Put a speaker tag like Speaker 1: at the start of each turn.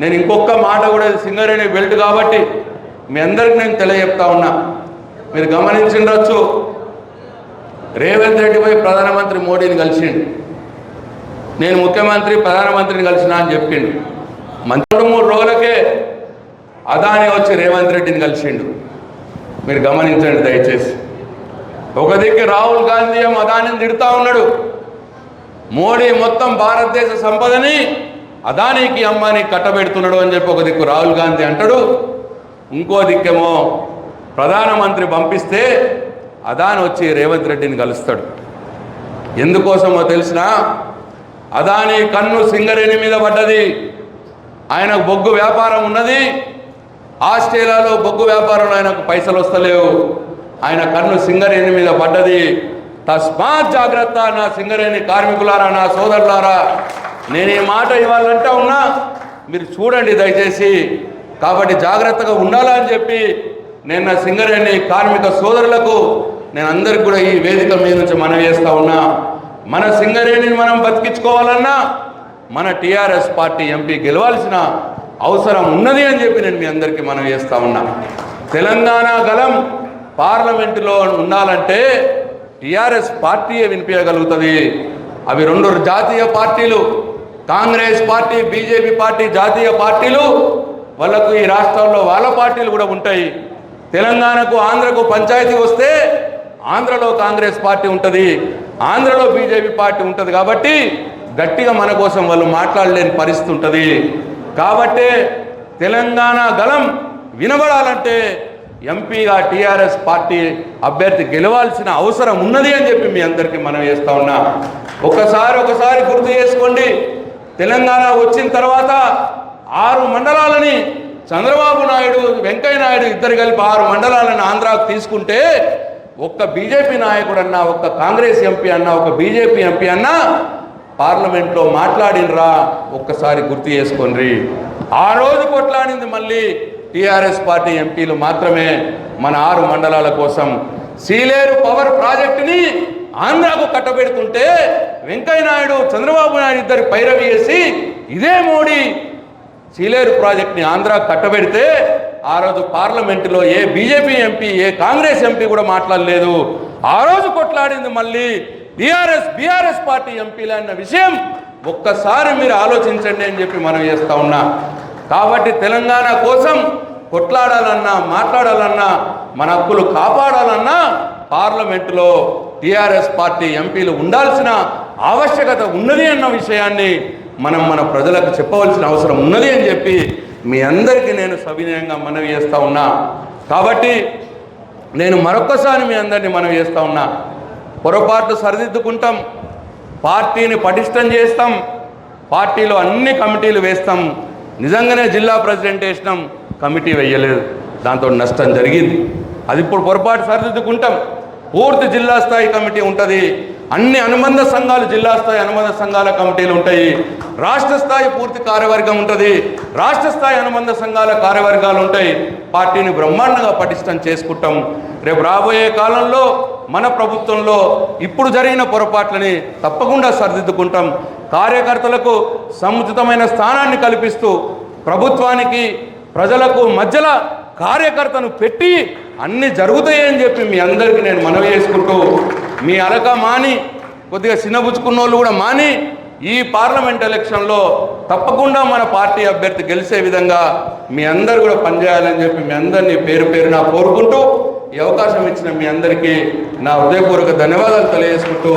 Speaker 1: నేను ఇంకొక మాట కూడా సింగరేణి బెల్ట్ కాబట్టి మీ అందరికి నేను తెలియజెప్తా ఉన్నా. మీరు గమనించిండొచ్చు. రేవంత్ రెడ్డి పోయి ప్రధానమంత్రి మోడీని కలిసిండు. నేను ముఖ్యమంత్రి ప్రధానమంత్రిని కలిసిన అని చెప్పిండు. మంత్రుడు మూడు రోజులకే అదాని వచ్చి రేవంత్ రెడ్డిని కలిసిండు. మీరు గమనించండి దయచేసి. ఒక దిక్కు రాహుల్ గాంధీ ఏమో అదానిని తిడతా ఉన్నాడు. మోడీ మొత్తం భారతదేశ సంపదని అదానికి అమ్మాని కట్టబెడుతున్నాడు అని చెప్పి ఒక దిక్కు రాహుల్ గాంధీ అంటాడు. ఇంకో దిక్కేమో ప్రధానమంత్రి పంపిస్తే అదాని వచ్చి రేవంత్ రెడ్డిని కలుస్తాడు. ఎందుకోసమో తెలిసిన అదాని కన్ను సింగరేణి మీద పడ్డది. ఆయనకు బొగ్గు వ్యాపారం ఉన్నది. ఆస్ట్రేలియాలో బొగ్గు వ్యాపారంలో ఆయనకు పైసలు వస్తలేవు. ఆయన కన్ను సింగరేణి మీద పడ్డది. తస్మాత్ జాగ్రత్త నా సింగరేణి కార్మికులారా నా సోదరులారా. నేను ఈ మాట ఇవ్వాలంటా ఉన్నా మీరు చూడండి దయచేసి. కాబట్టి జాగ్రత్తగా ఉండాలని చెప్పి నేను నా సింగరేణి కార్మిక సోదరులకు నేను అందరికి కూడా ఈ వేదిక మీద నుంచి మనవి చేస్తా ఉన్నా. మన సింగరేణిని మనం బతికించుకోవాలన్నా మన టీఆర్ఎస్ పార్టీ ఎంపీ గెలవాల్సిన అవసరం ఉన్నది అని చెప్పి నేను మీ అందరికీ మనం చేస్తా ఉన్నా. తెలంగాణ గలం పార్లమెంటులో ఉండాలంటే టీఆర్ఎస్ పార్టీయే వినిపించగలుగుతుంది. అవి రెండు జాతీయ పార్టీలు కాంగ్రెస్ పార్టీ బీజేపీ పార్టీ జాతీయ పార్టీలు వాళ్ళకు ఈ రాష్ట్రంలో వాళ్ళ పార్టీలు కూడా ఉంటాయి. తెలంగాణకు ఆంధ్రకు పంచాయతీ వస్తే ఆంధ్రలో కాంగ్రెస్ పార్టీ ఉంటుంది. ఆంధ్రలో బీజేపీ పార్టీ ఉంటుంది కాబట్టి గట్టిగా మన కోసం వాళ్ళు మాట్లాడలేని పరిస్థితి ఉంటుంది. కాబట్టే తెలంగాణ గలం వినబడాలంటే ఎంపీగా టీఆర్ఎస్ పార్టీ అభ్యర్థి గెలవాల్సిన అవసరం ఉన్నది అని చెప్పి మీ అందరికీ మనం చేస్తా ఉన్నా. ఒకసారి ఒకసారి గుర్తు చేసుకోండి. తెలంగాణ వచ్చిన తర్వాత ఆరు మండలాలని చంద్రబాబు నాయుడు వెంకయ్య నాయుడు ఇద్దరు కలిపి ఆరు మండలాలను ఆంధ్రాకు తీసుకుంటే ఒక్క బీజేపీ నాయకుడు అన్నా ఒక్క కాంగ్రెస్ ఎంపీ అన్నా ఒక బీజేపీ ఎంపీ అన్నా పార్లమెంట్లో మాట్లాడినరా ఒక్కసారి గుర్తు చేసుకోండి. ఆ రోజు కొట్లాడింది మళ్ళీ టీఆర్ఎస్ పార్టీ ఎంపీలు మాత్రమే మన ఆరు మండలాల కోసం. సీలేరు పవర్ ప్రాజెక్టుని ఆంధ్రాకు కట్టబెడుతుంటే వెంకయ్య నాయుడు చంద్రబాబు నాయుడు ఇద్దరు పైరవి చేసి ఇదే మోడీ సీలేరు ప్రాజెక్ట్ని ఆంధ్ర కట్టబెడితే ఆ రోజు పార్లమెంటులో ఏ బీజేపీ ఎంపీ ఏ కాంగ్రెస్ ఎంపీ కూడా మాట్లాడలేదు. ఆ రోజు కొట్లాడింది మళ్ళీ బీఆర్ఎస్ బీఆర్ఎస్ పార్టీ ఎంపీలు అన్న విషయం ఒక్కసారి మీరు ఆలోచించండి అని చెప్పి మనం చేస్తూ ఉన్నా. కాబట్టి తెలంగాణ కోసం కొట్లాడాలన్నా మాట్లాడాలన్నా మన హక్కులు కాపాడాలన్నా పార్లమెంటులో టీఆర్ఎస్ పార్టీ ఎంపీలు ఉండాల్సిన ఆవశ్యకత ఉన్నది అన్న విషయాన్ని మనం మన ప్రజలకు చెప్పవలసిన అవసరం ఉన్నది అని చెప్పి మీ అందరికీ నేను సవినయంగా మనవి చేస్తా ఉన్నా. కాబట్టి నేను మరొకసారి మీ అందరినీ మనవి చేస్తా ఉన్నా. పొరపాటు సరిదిద్దుకుంటాం. పార్టీని పటిష్టం చేస్తాం. పార్టీలో అన్ని కమిటీలు వేస్తాం. నిజంగానే జిల్లా ప్రెసిడెంట్ వేసినాం. కమిటీ వేయలేదు. దాంతో నష్టం జరిగింది. అది ఇప్పుడు పొరపాటు సరిదిద్దుకుంటాం. పూర్తి జిల్లా స్థాయి కమిటీ ఉంటుంది. అన్ని అనుబంధ సంఘాలు జిల్లా స్థాయి అనుబంధ సంఘాల కమిటీలు ఉంటాయి. రాష్ట్ర స్థాయి పూర్తి కార్యవర్గం ఉంటుంది. రాష్ట్ర స్థాయి అనుబంధ సంఘాల కార్యవర్గాలు ఉంటాయి. పార్టీని బ్రహ్మాండంగా పటిష్టం చేసుకుంటాం. రేపు రాబోయే కాలంలో మన ప్రభుత్వంలో ఇప్పుడు జరిగిన పొరపాట్లని తప్పకుండా సరిదిద్దుకుంటాం. కార్యకర్తలకు సముచితమైన స్థానాన్ని కల్పిస్తూ ప్రభుత్వానికి ప్రజలకు మధ్యలో కార్యకర్తను పెట్టి అన్నీ జరుగుతాయని చెప్పి మీ అందరికీ నేను మనవి చేసుకుంటూ మీ అలక మాని కొద్దిగా చిన్నబుచ్చుకున్న వాళ్ళు కూడా మాని ఈ పార్లమెంట్ ఎలక్షన్లో తప్పకుండా మన పార్టీ అభ్యర్థి గెలిచే విధంగా మీ అందరు కూడా పనిచేయాలని చెప్పి మీ అందరినీ పేరు పేరున కోరుకుంటూ ఈ అవకాశం ఇచ్చిన మీ అందరికీ నా హృదయపూర్వక ధన్యవాదాలు తెలియజేసుకుంటూ